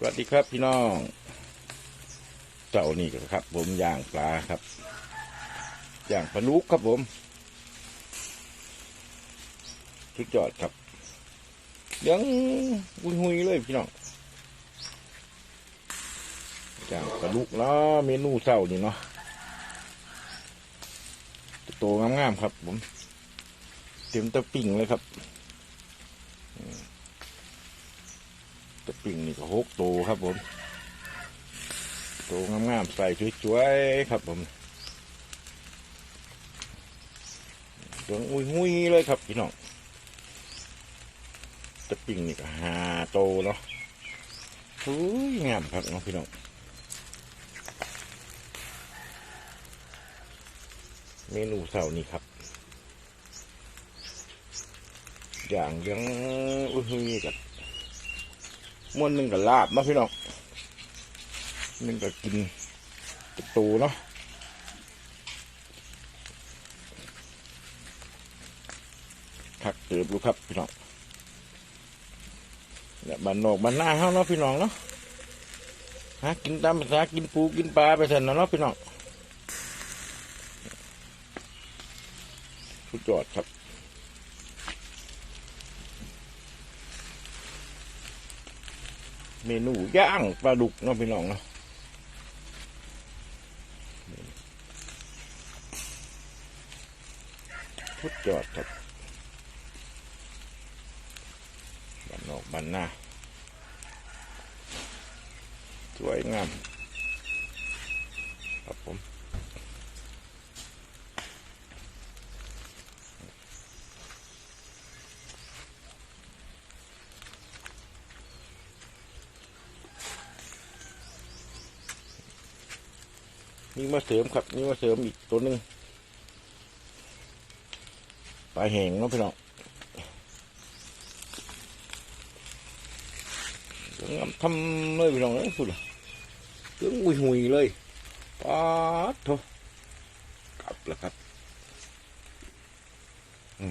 สวัสดีครับพี่น้องเจ้านี่ครับ ผมย่างปลาครับย่างปลาลุกครับผมสุดยอดครับยังหุยหุยเลยพี่น้องย่างปลาลุกแล้วเมนูเศร้านี่เนาะโตงามๆครับ ผม เต็มตะปิ่งเลยครับ ตะปิ่งนี่ก็หกโตวครับผมโตวงามๆใส่สวยๆครับผมเหลืองอุ้ยๆเลยครับพี่น้องตะปิ่งนี่ก็หาโตเนาะอุ้ยงามครับน้องพี่น้องเมนูเสาร์นี้ครับ อย่างยังอุ้ยกับ ม้วนหนึ่งกับลาบเนาะพี่น้องหนึ่งก็กินประตูเนาะคักเติบดูครับพี่น้องเนี่ยบ้านนอกบ้านหน้าเฮาเนาะพี่น้องเนาะหากินตามภาษากินปูกินปลาไปเถอะเนาะพี่น้องสุดยอดครับ เมนูย่างปลาดุกเนาะพี่น้องเนาะพุดยอดครับบ้านนอกบ้านหน้าสวยงามครับผม นี่มาเสริมครับ นี่มาเสริมอีกตัวหนึ่งปลาแห้งเนาะพี่น้องเดี๋ยวงามทำเลยพี่น้องเอ้ยสุดละเรื่องหุยหุยๆเลยป๊าดโถกลับแล้วครับ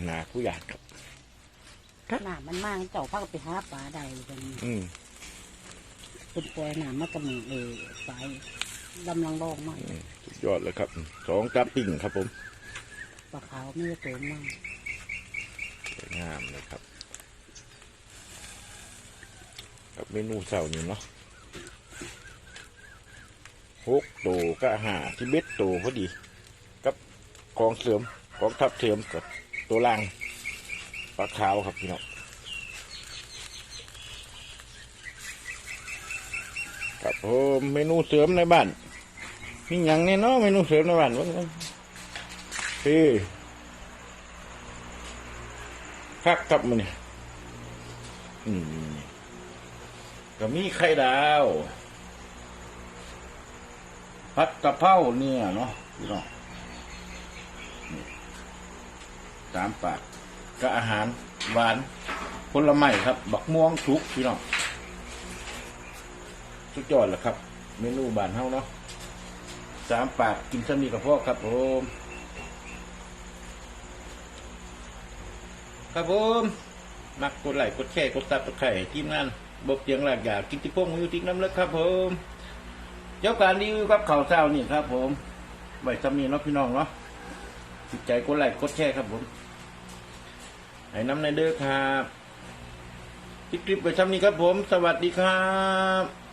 หนาผู้ใหญ่ครับหนามมันมากเจ้าพักไปหาปลาใดกันอืมเป็นปล่อยหนามมากระมือเออสา ยลำลังลองมากสุดยอดเลยครับสองจับปิ่งครับผมปลาขาวไม่ได้โตมากสวยงามเลยครับ กับเมนูเสาร์นี่เนาะหกตัวก็หาที่เบ็ดตัวพอดี กับกองเสริมกองทัพเสริมกับตัวล่างปลาขาวครับพี่น้องครับผมเมนูเสริมในบ้าน มีอย่างแน่เนาะเมนูเสริมในบ้านวะพี่คักครับมันเนี่ยอืมก็มีไข่ดาวผัดกะเพราเนี่ยเนาะพี่น้องสามปากก็อาหารหวานผลไม้ครับ บักม่วงสุกพี่น้องสุดยอดแหละครับ เมนูบานเฮาเนาะ สามปากกินสมีกับพ่อครับผมครับผมมักกดไลค์กดแชร์กดซับกดไข่ทีมงานบบเตียงหลากอยากกินที่พงอยู่ที่น้ำเลิกครับผมเจ้าการรีวิวกับข่าวเช้านี่ครับ ผมไว้สำนีเนาะพี่น้องเนาะติดใจกดไลค์กดแชร์ครับผมให้น้ำในเด้อครับคลิปๆไว้ำนี้ครับผม สวัสดีครับ